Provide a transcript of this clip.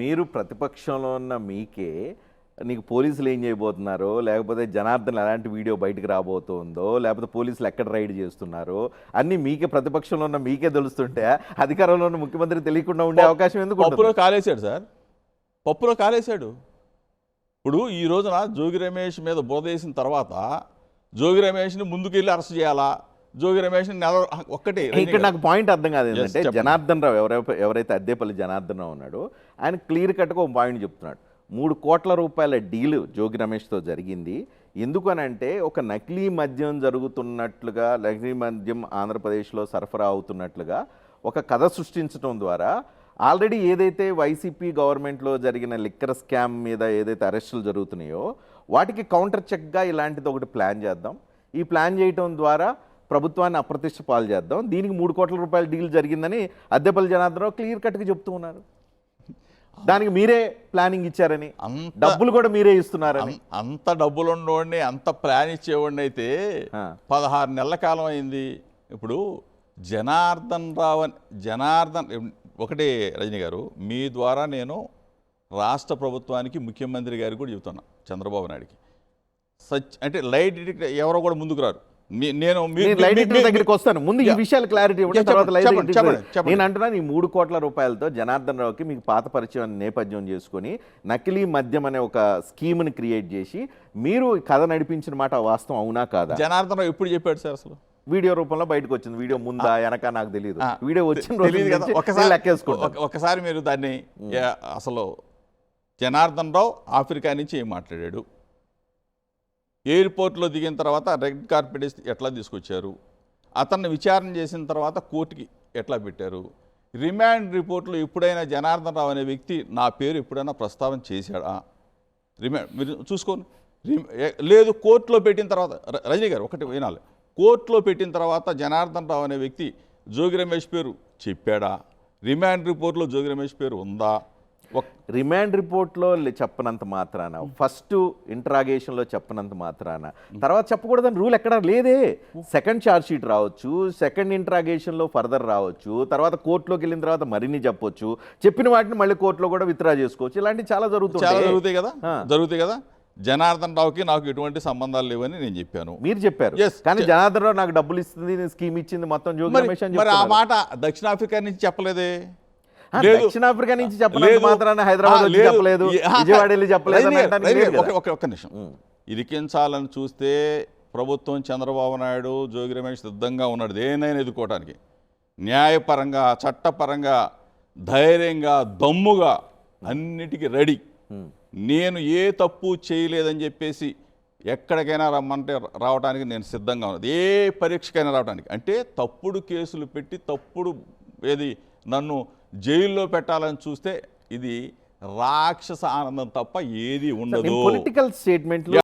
మీరు ప్రతిపక్షంలో ఉన్న మీకే నీకు పోలీసులు ఏం చేయబోతున్నారో లేకపోతే జనార్దన్ ఎలాంటి వీడియో బయటకు రాబోతుందో లేకపోతే పోలీసులు ఎక్కడ రైడ్ చేస్తున్నారో అన్ని మీకే ప్రతిపక్షంలో ఉన్న మీకే తెలుస్తుంటే అధికారంలో ఉన్న ముఖ్యమంత్రి తెలియకుండా ఉండే అవకాశం ఎందుకు? పప్పులో కాలేశాడు సార్. పప్పులో కాలేశాడు. ఇప్పుడు ఈ రోజున జోగి రమేష్ మీద బురద వేసిన తర్వాత జోగి రమేష్ని ముందుకెళ్ళి అరెస్ట్ చేయాలా? జోగి రమేష్ని నెల ఒక్కటే ఇక్కడ నాకు పాయింట్ అర్థం కాదు ఏంటంటే. జనార్దన్ రావు ఎవరైతే ఎవరైతే అద్దేపల్లి జనార్దన్ రావు ఉన్నాడో ఆయన క్లియర్ కట్గా ఒక పాయింట్ చెప్తున్నాడు. మూడు కోట్ల రూపాయల డీల్ జోగి రమేష్తో జరిగింది. ఎందుకు అని అంటే ఒక నకిలీ మద్యం జరుగుతున్నట్లుగా నకిలీ మద్యం ఆంధ్రప్రదేశ్లో సరఫరా అవుతున్నట్లుగా ఒక కథ సృష్టించడం ద్వారా ఆల్రెడీ ఏదైతే వైసీపీ గవర్నమెంట్లో జరిగిన లిక్కర్ స్కామ్ మీద ఏదైతే అరెస్టులు జరుగుతున్నాయో వాటికి కౌంటర్ చెక్గా ఇలాంటిది ఒకటి ప్లాన్ చేద్దాం. ఈ ప్లాన్ చేయటం ద్వారా ప్రభుత్వాన్ని అప్రతిష్ట పాలు చేద్దాం. దీనికి మూడు కోట్ల రూపాయల డీల్ జరిగిందని అద్దెపల్లి జనార్దనరావు క్లియర్ కట్గా చెప్తూ ఉన్నారు. దానికి మీరే ప్లానింగ్ ఇచ్చారని. డబ్బులు కూడా మీరే ఇస్తున్నారని. అంత డబ్బులు ఉన్నవాడిని అంత ప్లాన్ ఇచ్చేవాడిని అయితే. పదహారు నెలల కాలం అయింది. ఇప్పుడు జనార్దన్ రావు జనార్దన్ ఒకటే రజనీ గారు మీ ద్వారా నేను రాష్ట్ర ప్రభుత్వానికి ముఖ్యమంత్రి గారికి కూడా చెబుతున్నా చంద్రబాబు నాయుడికి. సచ్ అంటే లైట్ ఎవరో కూడా ముందుకు రారు. నేను లైట్ దగ్గరికి వస్తాను. ముందు ఈ. విషయాలు క్లారిటీ ఇవ్వండి తర్వాత లైట్. నేను అంటున్నాను ఈ మూడు కోట్ల రూపాయలతో జనార్దన్ రావుకి మీకు పాత పరిచయం నేపథ్యం చేసుకొని నకిలీ మద్యం అనే ఒక స్కీమ్ని క్రియేట్ చేసి మీరు ఈ కథ నడిపించిన మాట వాస్తవం అవునా కాదా? జనార్దన్ రావు ఎప్పుడు చెప్పాడు సార్ అసలు? వీడియో రూపంలో బయటకు వచ్చింది. వీడియో ముందా వెనక నాకు తెలియదు వీడియో వచ్చిన ఒకసారి లెక్కేసుకుంటాను. ఒక- ఒకసారి మీరు దాన్ని అసలు జనార్దన్ రావు ఆఫ్రికా నుంచి ఏం మాట్లాడాడు? ఎయిర్పోర్ట్లో దిగిన తర్వాత రెడ్ కార్పెట్ ఎట్లా తీసుకొచ్చారు? అతన్ని విచారణ చేసిన తర్వాత కోర్టుకి ఎట్లా పెట్టారు? రిమాండ్ రిపోర్ట్లో ఎప్పుడైనా జనార్దన్ రావు అనే వ్యక్తి నా పేరు ఎప్పుడైనా ప్రస్తావన చేశాడా? రిమాండ్ మీరు చూసుకోండి. లేదు కోర్టులో పెట్టిన తర్వాత రజనీ గారు ఒకటి వినాలి. కోర్టులో పెట్టిన తర్వాత జనార్దన్ రావు అనే వ్యక్తి జోగి రమేష్ పేరు చెప్పాడా? రిమాండ్ రిపోర్ట్లో జోగి రమేష్ పేరు ఉందా? రిమాండ్ రిపోర్ట్లో లే- చెప్పనంత మాత్రాన ఫస్ట్ ఇంట్రాగేషన్లో చెప్పనంత మాత్రాన. తర్వాత చెప్పకూడదని రూల్ ఎక్కడా లేదే. సెకండ్ ఛార్జ్ షీట్ రావచ్చు సెకండ్ ఇంట్రాగేషన్లో ఫర్దర్ రావచ్చు తర్వాత కోర్టులోకి వెళ్ళిన తర్వాత మరిన్ని చెప్పొచ్చు. చెప్పిన వాటిని మళ్ళీ కోర్టులో కూడా విత్డ్రా చేసుకోవచ్చు. ఇలాంటివి చాలా చాలా జరుగుతుంది జరుగుతాయి కదా. జరుగుతాయి కదా? జనార్దన్ రావుకి నాకు ఎటువంటి సంబంధాలు లేవని నేను చెప్పాను. మీరు చెప్పారు. కానీ జనార్దన్ రావు నాకు డబ్బులు ఇస్తుంది స్కీమ్ ఇచ్చింది మొత్తం మరి ఆ. మాట దక్షిణాఫ్రికా నుంచి చెప్పలేదే. దక్షిణాఫ్రికా నుంచి చెప్పలేదు లేదు. మాత్రాన హైదరాబాద్. చెప్పలేదు. విజయవాడ వెళ్ళి చెప్పలేదు ఒక్క నిమిషం. ఇరికించాలని చూస్తే ప్రభుత్వం చంద్రబాబు నాయుడు జోగి రమేష్ సిద్ధంగా ఉన్నాడు. దేనైనా ఎదుర్కోవడానికి న్యాయపరంగా చట్టపరంగా ధైర్యంగా దమ్ముగా అన్నిటికీ రెడీ. నేను ఏ తప్పు చేయలేదని చెప్పేసి ఎక్కడికైనా రమ్మంటే రావడానికి నేను సిద్ధంగా ఉన్నది ఏ పరీక్షకైనా రావడానికి అంటే తప్పుడు కేసులు పెట్టి తప్పుడు ఏది నన్ను జైల్లో పెట్టాలని చూస్తే ఇది రాక్షస ఆనందం తప్ప ఏది ఉండదు. పొలిటికల్ స్టేట్మెంట్లు